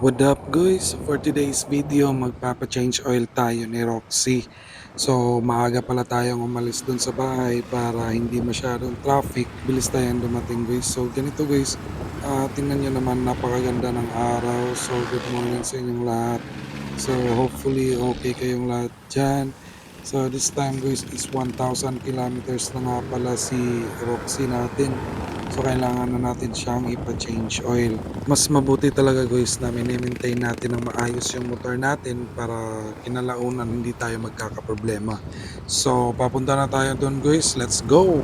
What up guys? For today's video, magpapa-change oil tayo ni Roxy. So maaga pala tayong umalis dun sa bahay para hindi masyadong traffic. Bilis tayong dumating guys. So ganito guys, ah tingnan nyo naman napakaganda ng araw. So good morning sa inyong lahat. So hopefully okay kayong lahat dyan. So this time guys is 1,000 kilometers na nga pala si Roxy natin. So kailangan na natin siyang ipa-change oil. Mas mabuti talaga guys na minimaintain natin ng maayos yung motor natin para kinalaunan hindi tayo magkakaproblema. So papunta na tayo doon guys. Let's go!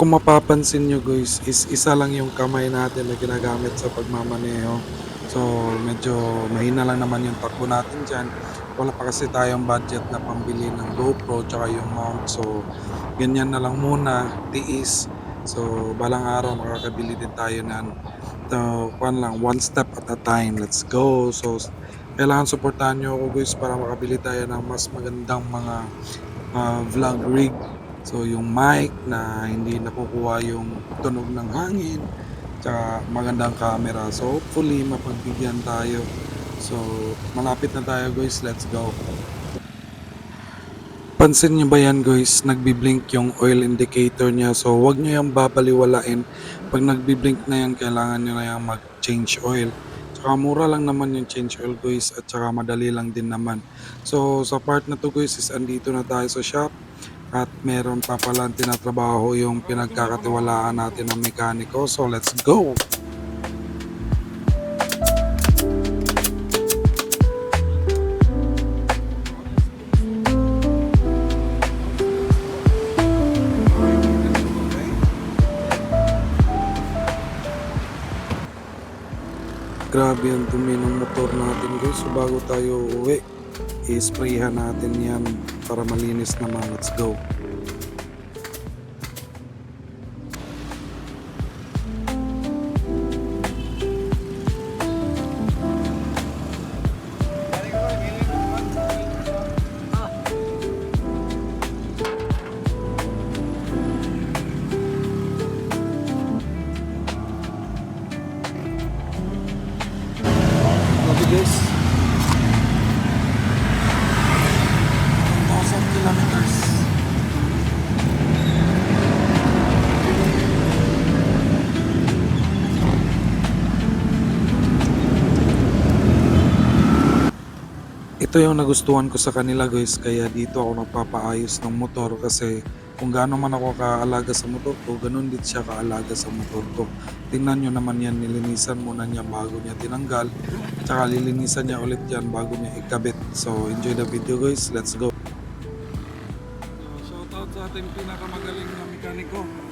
Kung mapapansin nyo guys, is isa lang yung kamay natin na ginagamit sa pagmamaneho. So medyo mahina lang naman yung takbo natin dyan. Wala pa kasi tayong budget na pambili ng GoPro tsaka yung mount. So ganyan na lang muna, tiis. So balang araw makakabili din tayo ng so, kwan lang, one step at a time. Let's go. So kailangan suportahan nyo ako guys para makabili tayo ng mas magandang mga ah, vlog rig So yung mic na hindi nakukuha yung tunog ng hangin, tsaka magandang camera. So hopefully mapagbigyan tayo. So malapit na tayo guys, let's go. Pansin nyo ba yan guys, nagbiblink yung oil indicator niya. So wag nyo yung babaliwalain. Pag nagbiblink na yan, kailangan nyo na yung mag-change oil. Tsaka mura lang naman yung change oil guys at tsaka madali lang din naman. So sa part na to guys is andito na tayo sa shop at meron pa palang tinatrabaho yung pinagkakatiwalaan natin ng mekaniko. So let's go! Grabe ang dumi ng motor natin guys. So bago tayo uwi, i-sprayhan natin yan para malinis naman. Let's go. Ito yung nagustuhan ko sa kanila guys kaya dito ako nagpapaayos ng motor kasi kung gaano man ako kaalaga sa motor ko, ganun din siya kaalaga sa motor ko. Tingnan nyo naman yan, nilinisan muna niya bago niya tinanggal. Tsaka lilinisan niya ulit yan bago niya ikabit. So enjoy the video guys, let's go. So, shoutout sa ating pinakamagaling na mekaniko.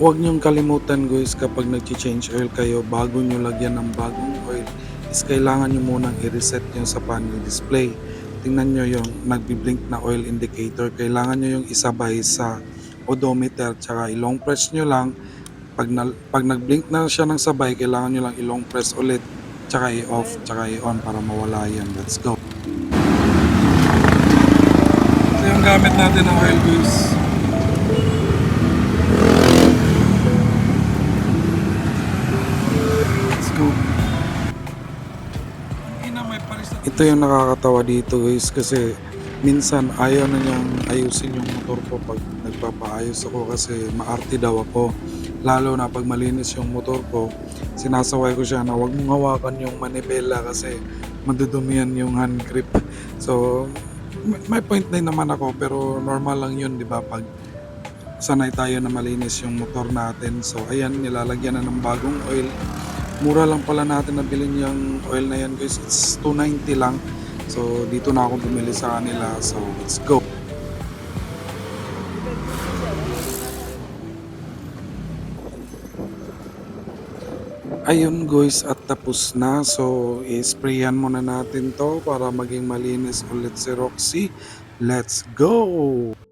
Huwag niyong kalimutan guys kapag nag-change oil kayo bago niyo lagyan ng bagong oil is kailangan niyo munang i-reset yung sa panel display. Tingnan niyo yung nagbi-blink na oil indicator. Kailangan niyo yung isabay sa odometer tsaka i-long press niyo lang. Pag, na, pag nag-blink na siya ng sabay, kailangan niyo lang i-long press ulit tsaka i-off tsaka i-on para mawala yan. Let's go. Ito yung gamit natin ng oil guys. Ito yung nakakatawa dito guys kasi minsan ayaw na niyang ayusin yung motor ko pag nagpapaayos ako kasi maarte daw ako. Lalo na pag malinis yung motor ko, sinasaway ko siya na huwag mong hawakan yung manibela kasi madudumihan yung hand grip. So, may point na naman ako pero normal lang yun, di ba? Pag sanay tayo na malinis yung motor natin. So, ayan, nilalagyan na ng bagong oil. Mura lang pala natin nabilin yung oil na yan guys. It's 290 lang. So, dito na ako bumili sa kanila. So, let's go. Ayun guys, at tapos na. So, i-sprayan muna natin to para maging malinis ulit si Roxy. Let's go!